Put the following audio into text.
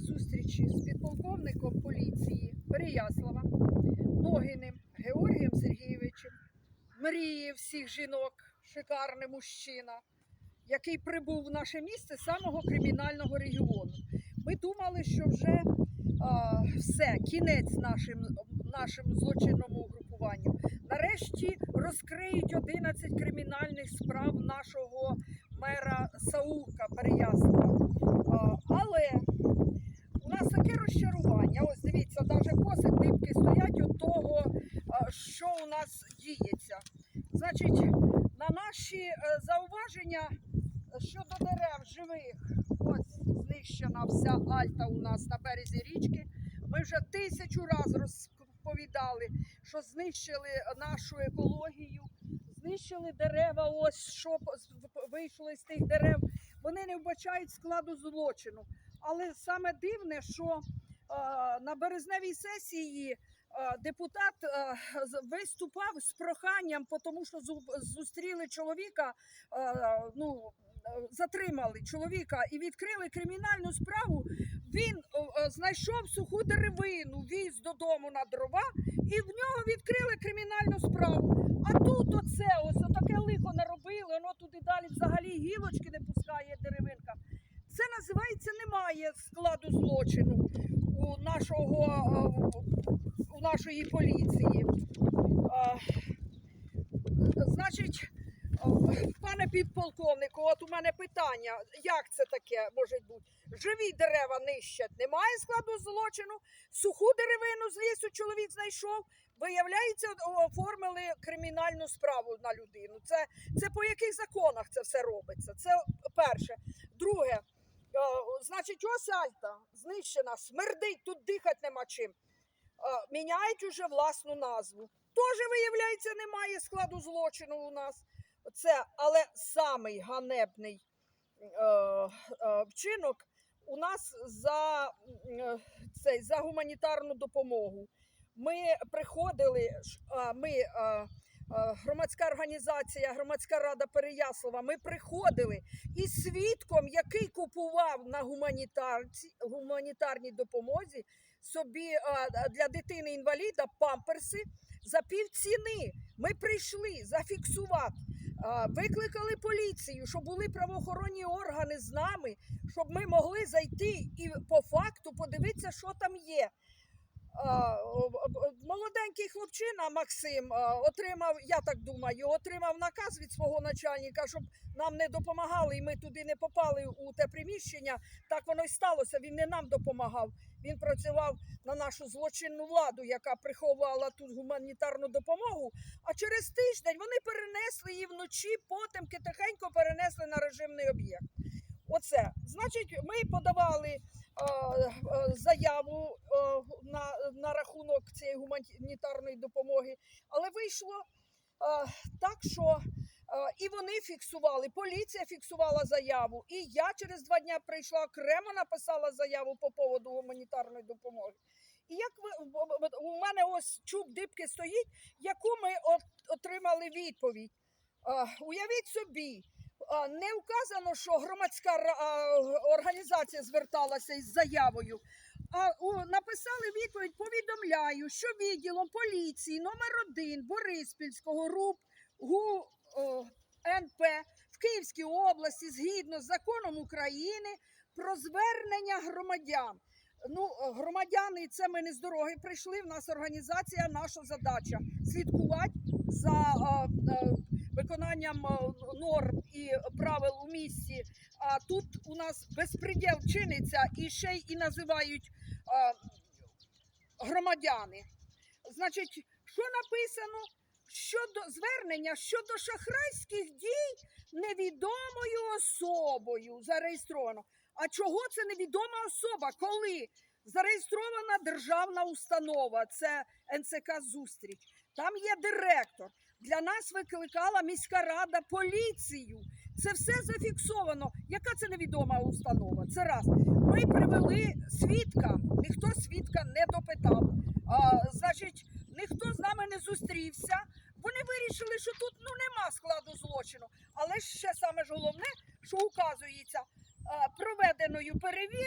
зустрічі з підполковником поліції Переяслава Ногіним Георгієм Сергійовичем, мріє всіх жінок, шикарний мужчина, який прибув в наше місце з самого кримінального регіону. Ми думали, що вже а, все, кінець нашим, нашим злочинному угрупуванню. Нарешті розкриють 11 кримінальних справ нашого мера Саулка Переяслава. А, Але у нас таке розчарування. Ось дивіться, навіть коси дибки стоять від того, що у нас діється. Значить, на наші е, зауваження щодо дерев живих, ось знищена вся альта у нас на березі річки. Ми вже тисячу разів розповідали, що знищили нашу екологію, знищили дерева. Ось що вийшло з тих дерев. Вони не вбачають складу злочину. Але саме дивне, що е, на березневій сесії е, депутат е, виступав з проханням, тому що зустріли чоловіка, е, ну, е, затримали чоловіка і відкрили кримінальну справу. Він е, е, знайшов суху деревину, віз додому на дрова, і в нього відкрили кримінальну справу. А тут оце ось отаке лихо наробили, воно туди далі взагалі гілочки не пускає деревинка. Це називається немає складу злочину нашого е, у нашої поліції. Е, Значить, е, пане підполковнику, от у мене питання, як це таке може бути? Живі дерева нищать, немає складу злочину, суху деревину з лісу чоловік знайшов. Виявляється, оформили кримінальну справу на людину. Це, це по яких законах це все робиться? Це перше. Друге, значить, ось Альта знищена, смердить, тут дихати нема чим. Е, Міняють уже власну назву. Теж, виявляється, немає складу злочину у нас. Це, але самий ганебний е, е, вчинок у нас за, е, цей, за гуманітарну допомогу. Ми приходили, ми, е, е, громадська організація, громадська рада Переяслава, ми приходили і свідком, який купував на гуманітарці, гуманітарній допомозі собі е, для дитини інваліда памперси за півціни. Ми прийшли зафіксувати, е, викликали поліцію, щоб були правоохоронні органи з нами, щоб ми могли зайти і по факту подивитися, що там є. Молоденький хлопчина Максим отримав, я так думаю, отримав наказ від свого начальника, щоб нам не допомагали, і ми туди не попали у те приміщення. Так воно й сталося. Він не нам допомагав. Він працював на нашу злочинну владу, яка приховувала тут гуманітарну допомогу. А через тиждень вони перенесли її вночі, потемки тихенько перенесли на режимний об'єкт. Оце значить, ми подавали е, е, заяву е, на, на рахунок цієї гуманітарної допомоги, але вийшло е, так, що е, і вони фіксували, поліція фіксувала заяву, і я через два дні прийшла окремо, написала заяву по поводу гуманітарної допомоги. І як у мене ось чуб дибки стоїть, яку ми от- отримали відповідь. Е, Уявіть собі, не вказано, що громадська організація зверталася із заявою. А у, написали відповідь: повідомляю, що відділом поліції номер 1 Бориспільського РУП ГУ о, НП в Київській області згідно з законом України про звернення громадян. Ну, громадяни, це ми не з дороги прийшли. В нас організація, наша задача слідкувати за е, е, виконанням норм і правил у місті. А тут у нас безпреділ чиниться і ще й і називають громадяни. Значить, що написано щодо звернення щодо шахрайських дій невідомою особою зареєстровано. А чого це невідома особа? Коли зареєстрована державна установа, це НЦК Зустріч. Там є директор. Для нас викликала міська рада поліцію. Це все зафіксовано. Яка це невідома установа? Це раз. Ми привели свідка, ніхто свідка не допитав. А, Значить, ніхто з нами не зустрівся. Вони вирішили, що тут ну нема складу злочину. Але ще саме ж головне, що указується проведеною перевіркою.